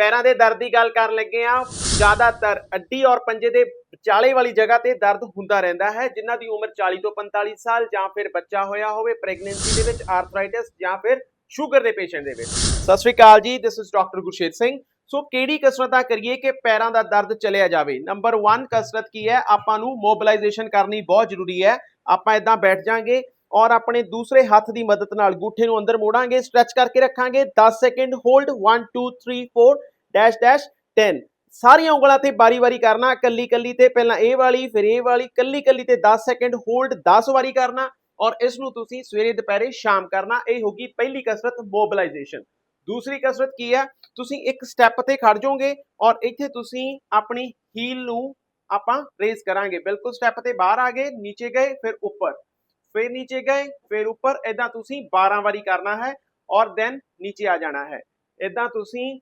ਪੈਰਾਂ ਦੇ ਦਰਦ ਦੀ ਗੱਲ ਕਰਨ ਲੱਗੇ ਆ ਜ਼ਿਆਦਾਤਰ ਅੱਡੀ ਔਰ ਪੰਜੇ ਦੇ ਵਿਚਾਲੇ ਵਾਲੀ ਜਗ੍ਹਾ ਤੇ ਦਰਦ ਹੁੰਦਾ ਰਹਿੰਦਾ ਹੈ, ਜਿਨ੍ਹਾਂ ਦੀ ਉਮਰ 40 ਤੋਂ 45 ਸਾਲ ਜਾਂ ਫਿਰ ਬੱਚਾ ਹੋਇਆ ਹੋਵੇ, ਪ੍ਰੈਗਨੈਂਸੀ ਦੇ ਵਿੱਚ ਆਰਥਰਾਈਟਿਸ ਜਾਂ ਫਿਰ ਸ਼ੂਗਰ ਦੇ ਪੇਸ਼ੈਂਟ ਦੇ ਵਿੱਚ। ਸਤਿ ਸ਼੍ਰੀ ਅਕਾਲ ਜੀ this is doctor Gurshet Singh. So ਕਿਹੜੀ ਕਸਰਤਾਂ ਕਰੀਏ ਕਿ ਪੈਰਾਂ ਦਾ ਦਰਦ ਚਲਿਆ ਜਾਵੇ? ਨੰਬਰ 1 ਕਸਰਤ ਕੀ ਹੈ? ਆਪਾਂ ਨੂੰ ਮੋਬਿਲਾਈਜੇਸ਼ਨ ਕਰਨੀ ਬਹੁਤ ਜ਼ਰੂਰੀ ਹੈ। ਆਪਾਂ ਇਦਾਂ ਬੈਠ ਜਾਾਂਗੇ ਔਰ ਆਪਣੇ ਦੂਸਰੇ ਹੱਥ ਦੀ ਮਦਦ ਨਾਲ ਗੂਠੇ ਨੂੰ ਅੰਦਰ ਮੋੜਾਂਗੇ ਸਟ੍ਰੈਚ ਕਰਕੇ ਰੱਖਾਂਗੇ। 10 ਸੈਕਿੰਡ ਹੋਲਡ 1 2 3 4 ਡੈਸ਼ ਡੈਸ਼ 10 ਸਾਰੀਆਂ ਉਂਗਲਾਂ ਤੇ ਬਾਰੀ-ਬਾਰੀ ਕਰਨਾ, ਕੱਲੀ ਕੱਲੀ ਤੇ ਪਹਿਲਾਂ ਇਹ ਵਾਲੀ, ਫਿਰ ਇਹ ਵਾਲੀ, ਕੱਲੀ ਕੱਲੀ ਤੇ 10 ਸੈਕਿੰਡ ਹੋਲਡ 10 ਵਾਰੀ ਕਰਨਾ ਔਰ ਇਸ ਨੂੰ ਤੁਸੀਂ ਸਵੇਰੇ, ਦੁਪਹਿਰੇ, ਸ਼ਾਮ ਕਰਨਾ, ਇਹ ਹੋਗੀ ਪਹਿਲੀ ਕਸਰਤ ਮੋਬਿਲਾਈਜੇਸ਼ਨ ਦੂਸਰੀ ਕਸਰਤ ਕੀ ਹੈ? ਤੁਸੀਂ ਇੱਕ ਸਟੈਪ ਤੇ ਖੜ ਜਾਓਗੇ ਔਰ ਇੱਥੇ ਤੁਸੀਂ ਆਪਣੀ ਹੀਲ ਨੂੰ ਆਪਾਂ ਰੇਜ਼ ਕਰਾਂਗੇ। ਬਿਲਕੁਲ ਸਟੈਪ ਤੇ ਬਾਹਰ ਆ ਗਏ, ਨੀਚੇ ਗਏ, ਫਿਰ ਉੱਪਰ। ਫਿਰ ਨੀਚੇ ਗਏ, ਫਿਰ ਉੱਪਰ ਇਦਾਂ ਤੁਸੀਂ 12 ਵਾਰੀ ਕਰਨਾ ਹੈ ਔਰ ਦੈਨ ਨੀਚੇ ਆ ਜਾਣਾ ਹੈ। ਇਦਾਂ ਤੁਸੀਂ